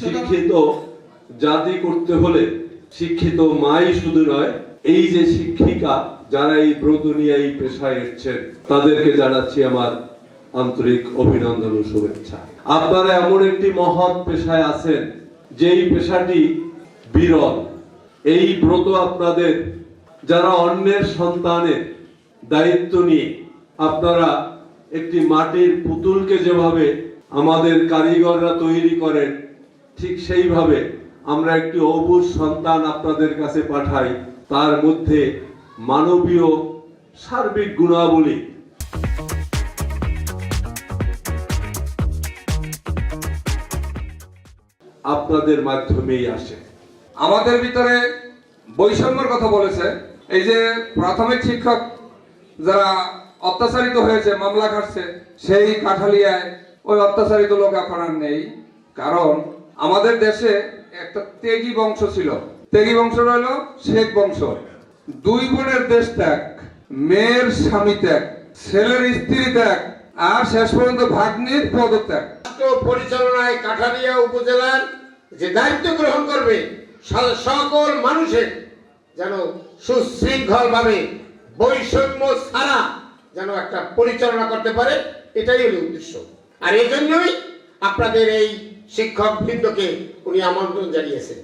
শিক্ষিত জাতি করতে হলে শিক্ষিত মাই শুধু নয়, এই যে শিক্ষিকা যারা এই ব্রত নিয়ে এই পেশায় এসছেন, তাদেরকে জানাচ্ছি আমার আন্তরিক অভিনন্দন ও শুভেচ্ছা। আপনারা এমন একটি মহৎ পেশায় আছেন, যেই পেশাটি বিরল। এই ব্রত আপনাদের, যারা অন্যের সন্তানের দায়িত্ব নিয়ে আপনারা একটি মাটির পুতুলকে যেভাবে আমাদের কারিগররা তৈরি করেন, ঠিক সেইভাবে আমরা একটি অবুজ সন্তান আপনাদের কাছে পাঠাই। তার মধ্যে মানবীয় সার্বিক গুণাবলী। আপনাদের মাধ্যমেই আসে। আমাদের ভিতরে বৈষম্যের কথা বলেছে। এই যে প্রাথমিক শিক্ষক যারা অত্যাচারিত হয়েছে, মামলা খাটছে, সেই কাঠালিয়ায় ওই অত্যাচারিত লোক এখন আর নেই। কারণ আমাদের দেশে একটা তেগি বংশ ছিল। তেগি বংশ রইল শেখ বংশ। দুই বোনের দেশ ত্যাগ, মেয়ের স্বামী ত্যাগ, ছেলের স্ত্রী ত্যাগ, আর শেষ পর্যন্ত ভাগ্নির পদত্যাগ। পরিচালনায় কাঠালিয়া উপজেলার যে দায়িত্ব গ্রহণ করবে সকল মানুষের যেন সুশৃঙ্খল ভাবে বৈষম্য ছাড়া যেন একটা পরিচালনা করতে পারে, এটাই হলো উদ্দেশ্য। আর এই জন্যই আপনাদের এই শিক্ষক বৃন্দকে উনি আমন্ত্রণ জানিয়েছেন।